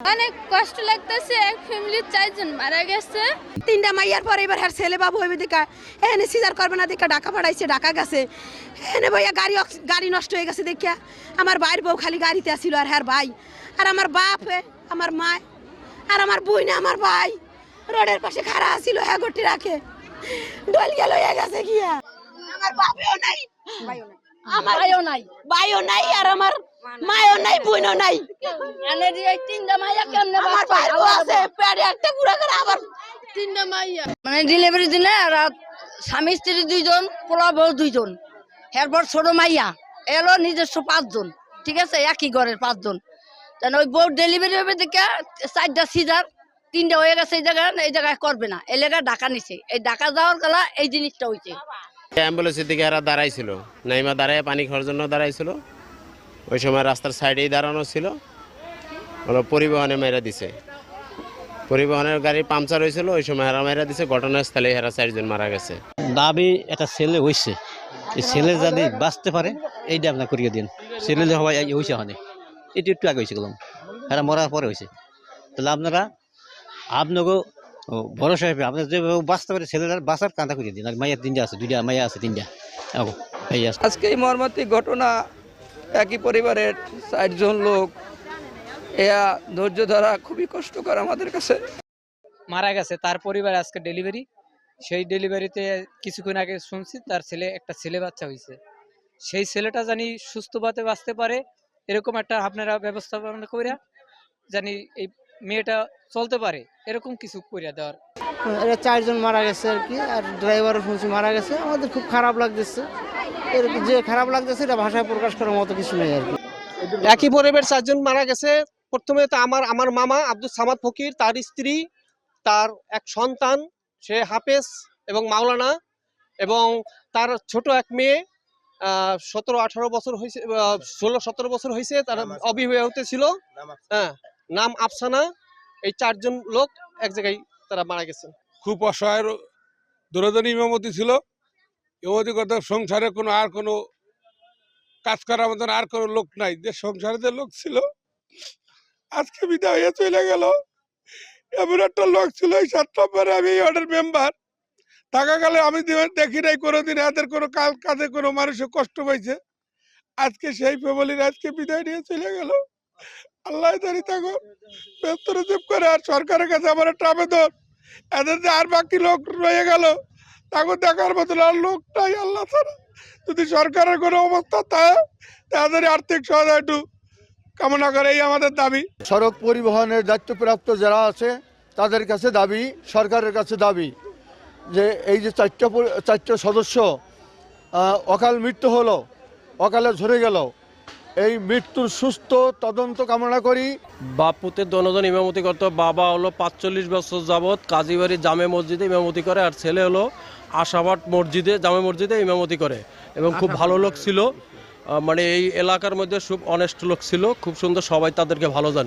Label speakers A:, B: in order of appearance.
A: অনেক কষ্ট লাগতেছে এক ফ্যামিলির চারজন মারা গেছে।
B: তিনটা মাইয়ার পরে এবার হ্যার ছেলে বাবু হইবে দেখা এনে সিজার করবে না দেখা ঢাকা পাঠাইছে ঢাকা গেছে। এনে ভাইয়া গাড়ি গাড়ি নষ্ট হয়ে গেছে দেখিয়া। আমার ভাইয়ের বউ খালি গাড়িতে আসিল আর হ্যার ভাই। আর আমার বাপ আমার মা আর আমার বই না আমার ভাই। রোডের পাশে খাড়া আসিল হ্যাঁ গটি রাখে। ডল গেল হয়ে গেছে গিয়া। আমার বাপেও নাই। আমার ভাইও নাই। ভাইও নাই আর আমার মায়ও নাই বোনও নাই। আমার ভাইয়ের আছে পেটে একটা গুড়া করে আবার
A: তিনটা মাইয়া।
C: মানে ডেলিভারি দিনে রাত স্বামী স্ত্রী দুইজন পোলা বউ দুইজন। এরপর ছোট মাইয়া এলো নিজস্ব পাঁচজন ঠিক আছে? একই ঘরের পাঁচজন। তাহলে ওই বউ ডেলিভারি হবে দেখে চারটা সিজার তিনটা হয়ে গেছে এই জায়গায় এই জায়গায় করবে না। এই জায়গায় ডাকা নিছে। এই ডাকা যাওয়ার গেলা এই জিনিসটা হয়েছে
D: অ্যাম্বুলেন্সের দিকে এরা দাঁড়াইছিল। নাইমা দাঁড়ায় পানি খাওয়ার জন্য দাঁড়াইছিল। ওই সময় রাস্তার সাইডেই দাঁড়ানো ছিল। হলো পরিবহনে মেরা দিছে। পরিবহনের গাড়ি পাংচার হয়েছিল ওই সময় এরা মেরা দিছে। ঘটনাস্থলে এরা চারজন মারা গেছে।
E: দাবি একটা ছেলে হয়েছে এই ছেলে যদি বাঁচতে পারে এইটা আপনার করিয়ে দিন। ছেলে যে হওয়া হয়েছে ওখানে এটি একটু আগে হয়েছে গেলাম। এরা মরার পরে হয়েছে তাহলে আপনারা আপনাকে ভরসা হিসেবে আপনার যে বাঁচতে পারে ছেলেরা বাঁচার কাঁদা করিয়ে দিন। আর মাইয়ার তিনটা আছে দুইটা মাইয়া আছে তিনটা। এই
F: আজকে এই মর্মান্তিক ঘটনা একই পরিবারের চারজন লোক এয়া ধৈর্য ধরা খুবই কষ্টকর আমাদের কাছে।
G: মারা গেছে তার পরিবার আজকে ডেলিভারি সেই ডেলিভারিতে কিছুক্ষণ আগে শুনছি তার ছেলে একটা ছেলে বাচ্চা হয়েছে। সেই ছেলেটা জানি সুস্থভাবে বাঁচতে পারে এরকম একটা আপনারা ব্যবস্থাপনা করে জানি এই মেয়েটা চলতে পারে এরকম কিছু করিয়া দেওয়ার।
H: এরা চারজন মারা গেছে আর কি আর ড্রাইভারও শুনছি মারা গেছে। আমাদের খুব খারাপ লাগতেছে। এর যে খারাপ লাগতেছে এটা ভাষায় প্রকাশ করার মতো কিছু নেই আর কি।
I: একই পরিবারের চারজন মারা গেছে। প্রথমে তো আমার আমার মামা আব্দুল সামাদ ফকির তার স্ত্রী তার এক সন্তান সে হাফেজ এবং মাওলানা এবং তার ছোট এক মেয়ে সতেরো আঠারো বছর হয়েছে ষোলো সতেরো বছর হয়েছে তার অবিবাহিত ছিল। হ্যাঁ নাম আফসানা। এই চারজন লোক এক জায়গায় তারা মারা গেছে।
J: খুব অসহায় দুরজনী ইমামতি ছিল। করতে সংসারে কোনো আর কোনো কাজ করার মতন আর কোনো লোক নাই। যে সংসারে যে লোক ছিল, আজকে বিদায় হয়ে চলে গেল। এমন একটা লোক ছিল, এই সাত নম্বরে আমি এই ওয়ার্ডের মেম্বার থাকাকালে আমি দেখি নাই কোনোদিন এদের কোনো কাল কাজে কোনো মানুষের কষ্ট পাইছে। আজকে সেই ফ্যামিলির আজকে বিদায় নিয়ে চলে গেল। আল্লাহ জানি থাকো ব্যস্তরজীব করে, আর সরকারের কাছে আমার একটা আবেদন। এদের যে আর বাকি লোক রয়ে গেল তাকে দেখার মতন আর লোক নাই আল্লাহ যদি সরকারের কোনো অবস্থা থাকে তাদের আর্থিক সহায়তা একটু কামনা করে, এই আমাদের দাবি।
K: সড়ক পরিবহনের দায়িত্বপ্রাপ্ত যারা আছে, তাদের কাছে দাবি, সরকারের কাছে দাবি যে এই যে চারটা চারটা সদস্য অকাল মৃত্যু হলো, অকালে ঝরে গেল এই মৃত্যুর সুস্থ তদন্ত কামনা করি।
L: বাপুতে দনজন ইমামতি করতো বাবা হলো পাঁচচল্লিশ বছর যাবৎ কাজীবাড়ি জামে মসজিদে ইমামতি করে আর ছেলে হলো আশাবাদ মসজিদে, জামে মসজিদে ইমামতি করে এবং খুব ভালো লোক ছিল। মানে এই এলাকার মধ্যে খুব অনেস্ট লোক ছিল। খুব সুন্দর সবাই তাদেরকে ভালো জানে।